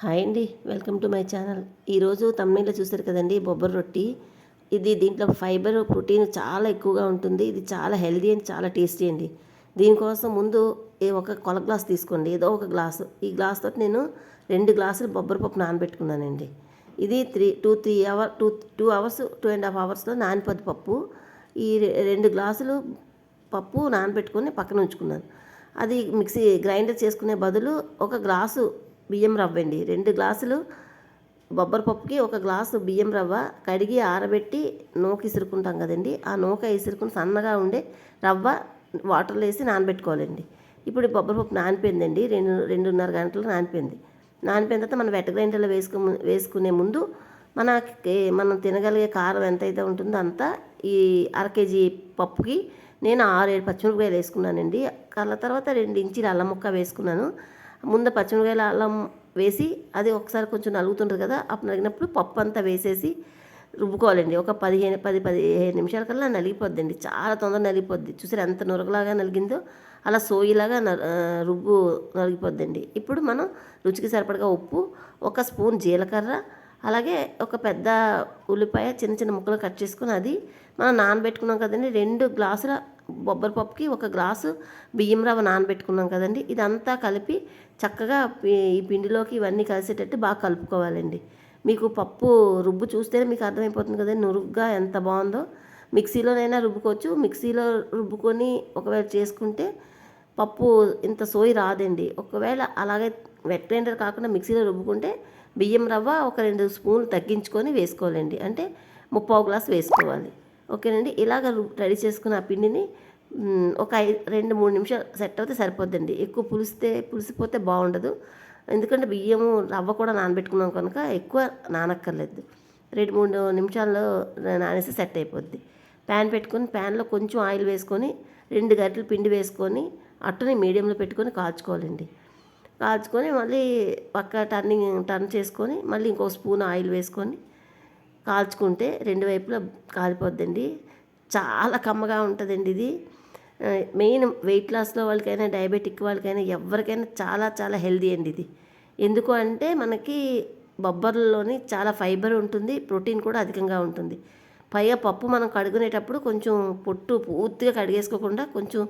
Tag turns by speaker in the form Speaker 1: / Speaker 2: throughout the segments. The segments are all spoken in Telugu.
Speaker 1: హాయ్ అండి వెల్కమ్ టు మై ఛానల్. ఈరోజు తమిళలో చూసారు కదండి బొబ్బర రొట్టి. ఇది దీంట్లో ఫైబర్ ప్రోటీన్ చాలా ఎక్కువగా ఉంటుంది. ఇది చాలా హెల్దీ అండ్ చాలా టేస్టీ అండి. దీనికోసం ముందు ఏ ఒక కొల గ్లాస్ తీసుకోండి. ఏదో ఒక గ్లాసు. ఈ గ్లాస్ తోటి నేను రెండు గ్లాసులు బొబ్బరి పప్పు నానబెట్టుకున్నానండి. ఇది three two three hour two two hours two and half అవర్స్లో నానిపోద్ది పప్పు. ఈ రెండు గ్లాసులు పప్పు నానబెట్టుకొని పక్కన ఉంచుకున్నాను. అది మిక్సీ గ్రైండర్ చేసుకునే బదులు ఒక గ్లాసు బియ్యం రవ్వ అండి రెండు గ్లాసులు బొబ్బరి పప్పుకి ఒక గ్లాసు బియ్యం రవ్వ కడిగి ఆరబెట్టి నూక ఇసురుకుంటాం కదండి. ఆ నూక ఇసురుకుని సన్నగా ఉండే రవ్వ వాటర్లో వేసి నానబెట్టుకోవాలండి. ఇప్పుడు బొబ్బరి పప్పు నానిపోయిందండి. రెండు రెండున్నర గంటలు నానిపోయింది. నానిపోయిన తర్వాత మనం వెట్ గ్రైండర్లో వేసుకో వేసుకునే ముందు మనకి మనం తినగలిగే కారం ఎంతైతే ఉంటుందో అంతా ఈ అర కేజీ పప్పుకి నేను ఆరు ఏడు పచ్చిమిరపకాయలు వేసుకున్నానండి. కళ్ళ తర్వాత రెండు ఇంచీలు అల్లం ముక్క వేసుకున్నాను. ముందు పచ్చిమిరపకాయల అల్లం వేసి అది ఒకసారి కొంచెం నలుగుతుంటుంది కదా అప్పుడు నలిగినప్పుడు పప్పు అంతా వేసేసి రుబ్బుకోవాలండి. ఒక పదిహేను పది పదిహేను నిమిషాల కల్లా నలిగిపోద్దండి. చాలా తొందరగా నలిగిపోద్ది. చూసారు ఎంత నురగలాగా నలిగిందో? అలా సోయిలాగా న- రుబ్బు నలిగిపోద్దండి. ఇప్పుడు మనం రుచికి సరిపడగా ఉప్పు ఒక స్పూన్ జీలకర్ర అలాగే ఒక పెద్ద ఉల్లిపాయ చిన్న చిన్న ముక్కలు కట్ చేసుకుని అది మనం నానబెట్టుకున్నాం కదండి. రెండు గ్లాసుల బొబ్బరి పప్పుకి ఒక గ్లాసు బియ్యం రవ్వ నానబెట్టుకున్నాం కదండి. ఇదంతా కలిపి చక్కగా పి- ఈ పిండిలోకి ఇవన్నీ కలిసేటట్టు బాగా కలుపుకోవాలండి. మీకు పప్పు రుబ్బు చూస్తేనే మీకు అర్థమైపోతుంది కదండి. నురుగ్గా ఎంత బాగుందో. మిక్సీలోనైనా రుబ్బుకోవచ్చు. మిక్సీలో రుబ్బుకొని ఒకవేళ చేసుకుంటే పప్పు ఇంత సోయి రాదండి. ఒకవేళ అలాగే వెట్ గ్రైండర్ కాకుండా మిక్సీలో రుబ్బుకుంటే బియ్యం రవ్వ ఒక రెండు స్పూన్లు తగ్గించుకొని వేసుకోవాలండి. అంటే ముప్పావు గ్లాస్ వేసుకోవాలి. ఓకేనండి? ఇలాగ రెడీ చేసుకున్న ఆ పిండిని ఒక ఐదు రెండు మూడు నిమిషాలు సెట్ అవుతే సరిపోద్దండి. ఎక్కువ పులిస్తే పులిసిపోతే బాగుండదు. ఎందుకంటే బియ్యము రవ్వ కూడా నానబెట్టుకున్నాం కనుక ఎక్కువ నానక్కర్లేదు. రెండు మూడు నిమిషాల్లో నానేసి సెట్ అయిపోద్ది. ప్యాన్ పెట్టుకొని ప్యాన్లో కొంచెం ఆయిల్ వేసుకొని రెండు గంటలు పిండి వేసుకొని అట్టుని మీడియంలో పెట్టుకొని కాల్చుకోవాలండి. కాల్చుకొని మళ్ళీ పక్క టర్నింగ్ టర్న్ చేసుకొని మళ్ళీ ఇంకో స్పూన్ ఆయిల్ వేసుకొని కాల్చుకుంటే రెండు వైపులా కాలిపోద్దండి. చాలా కమ్మగా ఉంటుందండి ఇది. మెయిన్ వెయిట్ లాస్లో వాళ్ళకైనా డయాబెటిక్ వాళ్ళకైనా ఎవరికైనా చాలా చాలా హెల్దీ అండి ఇది. ఎందుకు అంటే మనకి బొబ్బర్లలోని చాలా ఫైబర్ ఉంటుంది ప్రోటీన్ కూడా అధికంగా ఉంటుంది. పైగా పప్పు మనం కడుగునేటప్పుడు కొంచెం పొట్టు పూర్తిగా కడిగేసుకోకుండా కొంచెం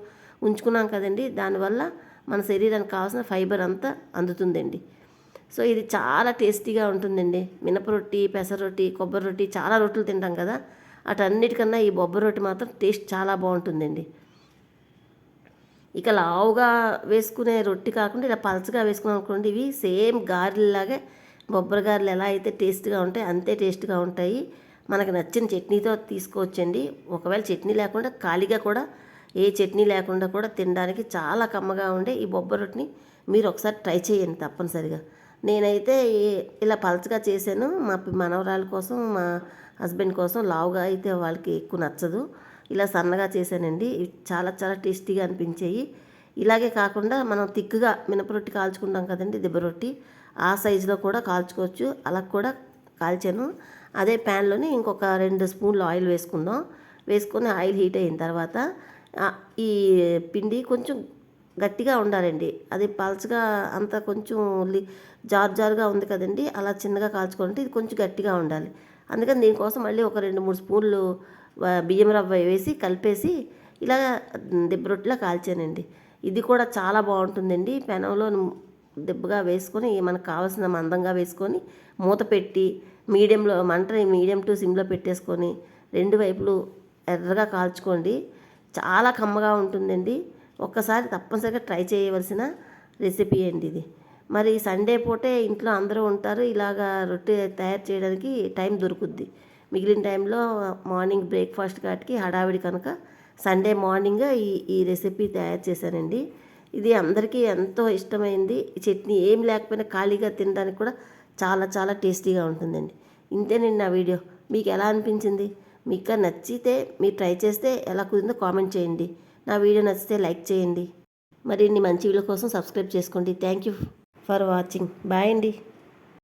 Speaker 1: ఉంచుకున్నాం కదండి. దానివల్ల మన శరీరానికి కావాల్సిన ఫైబర్ అంతా అందుతుందండి. సో ఇది చాలా టేస్టీగా ఉంటుందండి. మినప రొట్టి పెసర రొట్టి కొబ్బరి రొట్టి చాలా రొట్టెలు తింటాం కదా. అటన్నిటికన్నా ఈ బొబ్బరి రొట్టి మాత్రం టేస్ట్ చాలా బాగుంటుందండి. ఇక లావుగా వేసుకునే రొట్టి కాకుండా ఇలా పలచగా వేసుకున్నాం అనుకోండి ఇవి సేమ్ గారెలాగే బొబ్బరి గారెలు ఎలా అయితే టేస్ట్గా ఉంటాయి అంతే టేస్ట్గా ఉంటాయి. మనకు నచ్చిన చట్నీతో తీసుకోవచ్చండి. ఒకవేళ చట్నీ లేకుండా ఖాళీగా కూడా ఏ చట్నీ లేకుండా కూడా తినడానికి చాలా కమ్మగా ఉండే ఈ బొబ్బరి రొట్టిని మీరు ఒకసారి ట్రై చేయండి తప్పనిసరిగా. నేనైతే ఇలా పలచగా చేశాను. మా మనవరాల కోసం మా హస్బెండ్ కోసం లావుగా అయితే వాళ్ళకి ఎక్కువ నచ్చదు. ఇలా సన్నగా చేశానండి. చాలా చాలా టేస్టీగా అనిపించాయి. ఇలాగే కాకుండా మనం తిక్కుగా మినపరొట్టి కాల్చుకుంటాం కదండి దిబ్బ రొట్టి ఆ సైజులో కూడా కాల్చుకోవచ్చు. అలా కూడా కాల్చాను. అదే ప్యాన్లోని ఇంకొక రెండు స్పూన్లు ఆయిల్ వేసుకుందాం. వేసుకొని ఆయిల్ హీట్ అయిన తర్వాత ఈ పిండి కొంచెం గట్టిగా ఉండాలండి. అది పల్చగా అంత కొంచెం జార్ జారుగా ఉంది కదండి. అలా చిన్నగా కాల్చుకుంటే ఇది కొంచెం గట్టిగా ఉండాలి. అందుకని దీనికోసం మళ్ళీ ఒక రెండు మూడు స్పూన్లు బియ్యం రవ్వ వేసి కలిపేసి ఇలా దిబ్బరొట్టిలా కాల్చానండి. ఇది కూడా చాలా బాగుంటుందండి. పెనంలో దిబ్బగా వేసుకొని మనకు కావాల్సిన మందంగా వేసుకొని మూత పెట్టి మీడియంలో మంటని మీడియం టు సిమ్లో పెట్టేసుకొని రెండు వైపులు ఎర్రగా కాల్చుకోండి. చాలా కమ్మగా ఉంటుందండి. ఒక్కసారి తప్పనిసరిగా ట్రై చేయవలసిన రెసిపీ అండి ఇది. మరి సండే పూటే ఇంట్లో అందరూ ఉంటారు. ఇలాగా రొట్టె తయారు చేయడానికి టైం దొరుకుద్ది. మిగిలిన టైంలో మార్నింగ్ బ్రేక్ఫాస్ట్ కాటికి హడావిడి కనుక సండే మార్నింగ్ ఈ ఈ రెసిపీ తయారు చేశానండి. ఇది అందరికీ ఎంతో ఇష్టమైంది. ఈ చట్నీ ఏం లేకపోయినా ఖాళీగా తినడానికి కూడా చాలా చాలా టేస్టీగా ఉంటుందండి. ఇంతేనండి నా వీడియో. మీకు ఎలా అనిపించింది? మీకు నచ్చితే మీరు ట్రై చేస్తే ఎలా కుదిరిందో కామెంట్ చేయండి. నా వీడియో నచ్చితే లైక్ చేయండి. మరిన్ని మంచి వీడియో కోసం సబ్స్క్రైబ్ చేసుకోండి. Thank you for watching. Bye అండి.